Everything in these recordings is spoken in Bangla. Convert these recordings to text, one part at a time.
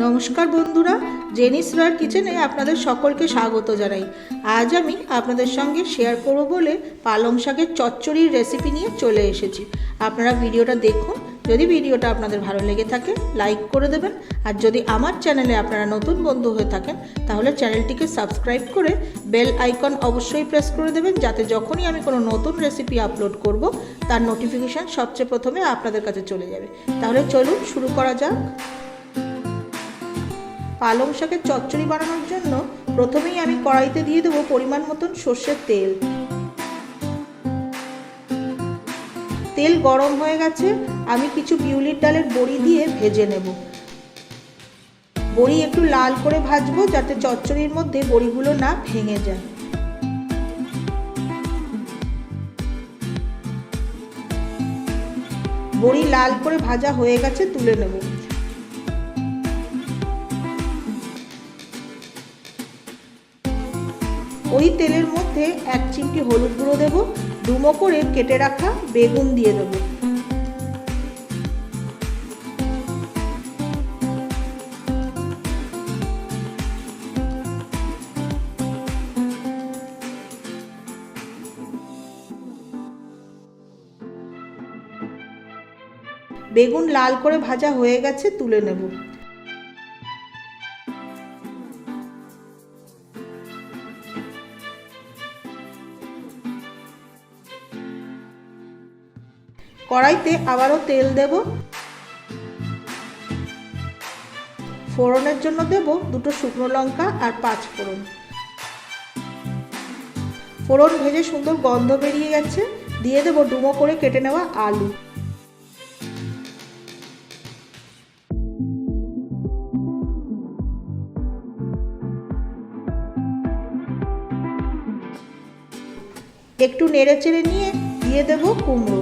নমস্কার বন্ধুরা, জেনিস রয়ার কিচেনে আপনাদের সকলকে স্বাগত জানাই। আজ আমি আপনাদের সঙ্গে শেয়ার করব বলে পালং শাকের চচ্চড়ির রেসিপি নিয়ে চলে এসেছি। আপনারা ভিডিওটা দেখুন, যদি ভিডিওটা আপনাদের ভালো লেগে থাকে লাইক করে দেবেন। আর যদি আমার চ্যানেলে আপনারা নতুন বন্ধু হয়ে থাকেন, তাহলে চ্যানেলটিকে সাবস্ক্রাইব করে বেল আইকন অবশ্যই প্রেস করে দেবেন, যাতে যখনই আমি কোনো নতুন রেসিপি আপলোড করব, তার নোটিফিকেশান সবচেয়ে প্রথমে আপনাদের কাছে চলে যাবে। তাহলে চলুন শুরু করা যাক। পালং শাকের চচ্চড়ি বানানোর জন্য প্রথমেই আমি কড়াইতে দিয়ে দেবো পরিমাণ মতন সর্ষের তেল। তেল গরম হয়ে গেছে, আমি কিছু বিউলির ডালের বড়ি দিয়ে ভেজে নেব। বড়ি একটু লাল করে ভাজবো যাতে চচ্চড়ির মধ্যে বড়িগুলো না ভেঙে যায়। বড়ি লাল করে ভাজা হয়ে গেছে তুলে নেব। ওই তেলের মধ্যে এক চিমটি হলুদ গুঁড়ো দেবো ডুমো করে কেটে রাখা বেগুন দিয়ে দেবো। বেগুন লাল করে ভাজা হয়ে গেছে, তুলে নেব। কড়াইতে আবারও তেল দেব। ফোড়নের জন্য দেব দুটো শুকনো লঙ্কা আর পাঁচ ফোড়ন। ফোড়ন ভেজে সুন্দর গন্ধ বেরিয়ে গেছে। দিয়ে দেব ডুমো করে কেটে নেওয়া আলু। একটু নেড়ে চেড়ে নিয়ে দিয়ে দেব কুমড়ো।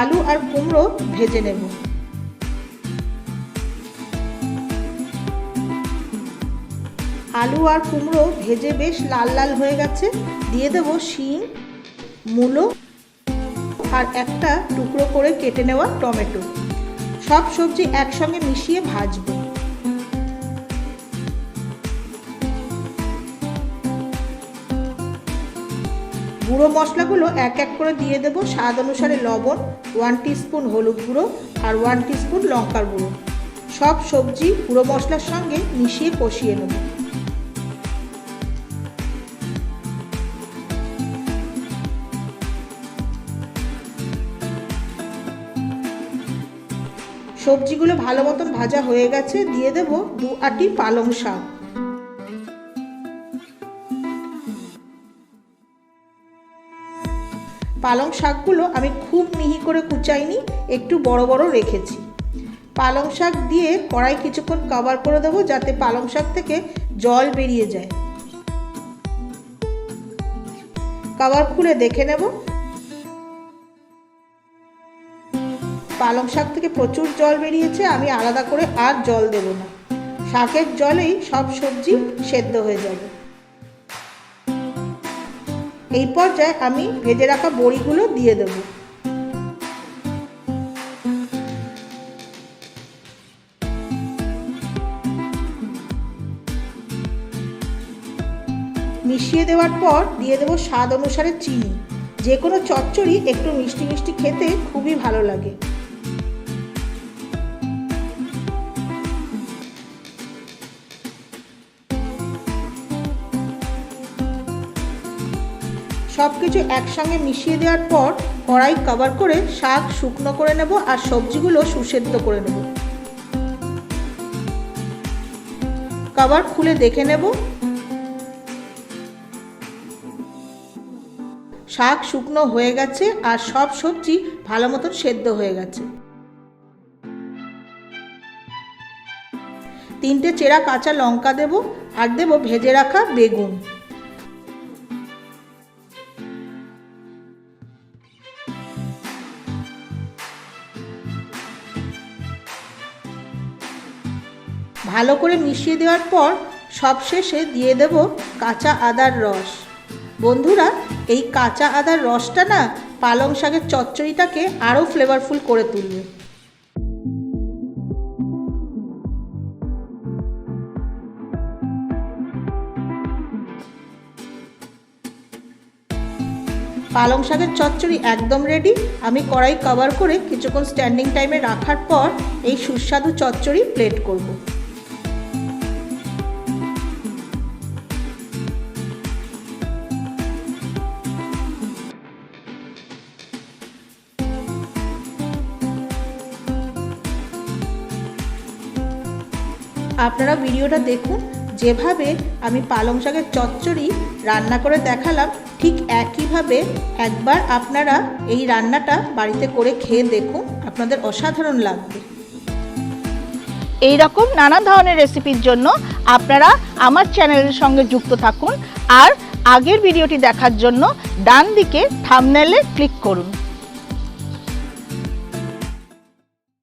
আলু আর কুমড়ো ভেজে নেব। আলু আর কুমড়ো ভেজে বেশ লাল লাল হয়ে গেছে। দিয়ে দেব শিম, মূলো আর একটা টুকরো করে কেটে নেওয়া টমেটো। সব সবজি একসঙ্গে মিশিয়ে ভাজবো। গুঁড়ো মশলাগুলো এক এক করে দিয়ে দেবো। স্বাদ অনুসারে লবণ ওয়ান স্পুন হলুদ গুঁড়ো আর ওয়ান স্পুন লঙ্কার গুঁড়ো। সব সবজি গুঁড়ো মশলার সঙ্গে মিশিয়ে কষিয়ে নেব। সবজিগুলো ভালো মতন ভাজা হয়ে গেছে, দিয়ে দেব দু আটি পালং শাক। পালং শাকগুলো আমি খুব মিহি করে কুচাইনি, একটু বড় বড় রেখেছি। পালং শাক দিয়ে কড়াই কিছুক্ষণ কভার করে দেবো যাতে পালং শাক থেকে জল বেরিয়ে যায়। কভার খুলে দেখে নেব। পালং শাক থেকে প্রচুর জল বেরিয়েছে, আমি আলাদা করে আর জল দেব না। শাকের জলেই সব সবজি সেদ্ধ হয়ে যাবে। এই পর্যায়ে আমি ভেজে রাখা বড়িগুলো দিয়ে দেব। মিশিয়ে দেওয়ার পর দিয়ে দেবো স্বাদ অনুসারে চিনি। যে কোনো চচ্চড়ি একটু মিষ্টি মিষ্টি খেতে খুবই ভালো লাগে। সব কিছু একসঙ্গে মিশিয়ে দেওয়ার পর কড়াই কভার করে শাক শুকনো করে নেব আর সবজিগুলো সুসেদ্ধ করে নেব। কভার খুলে দেখে নেব। শাক শুকনো হয়ে গেছে আর সব সবজি ভালো মতন সেদ্ধ হয়ে গেছে। তিনটে চেরা কাঁচা লঙ্কা দেব আর দেব ভেজে রাখা বেগুন। ভালো করে মিশিয়ে দেওয়ার পর সবশেষে দিয়ে দেব কাঁচা আদার রস। বন্ধুরা, এই কাঁচা আদার রসটা না পালং শাকের চচ্চড়িটাকে আরও ফ্লেভারফুল করে তুলবে। পালং শাকের চচ্চড়ি একদম রেডি আমি কড়াই কভার করে কিছুক্ষণ স্ট্যান্ডিং টাইমে রাখার পর এই সুস্বাদু চচ্চড়ি প্লেট করব। আপনারা ভিডিওটা দেখুন। যেভাবে আমি পালং শাকের চচ্চড়ি রান্না করে দেখালাম, ঠিক একইভাবে একবার আপনারা এই রান্নাটা বাড়িতে করে খেয়ে দেখুন। আপনাদের অসাধারণ লাগবে। এই রকম নানা ধরনের রেসিপির জন্য আপনারা আমার চ্যানেলের সঙ্গে যুক্ত থাকুন। আর আগের ভিডিওটি দেখার জন্য ডান দিকে থামনেলে ক্লিক করুন।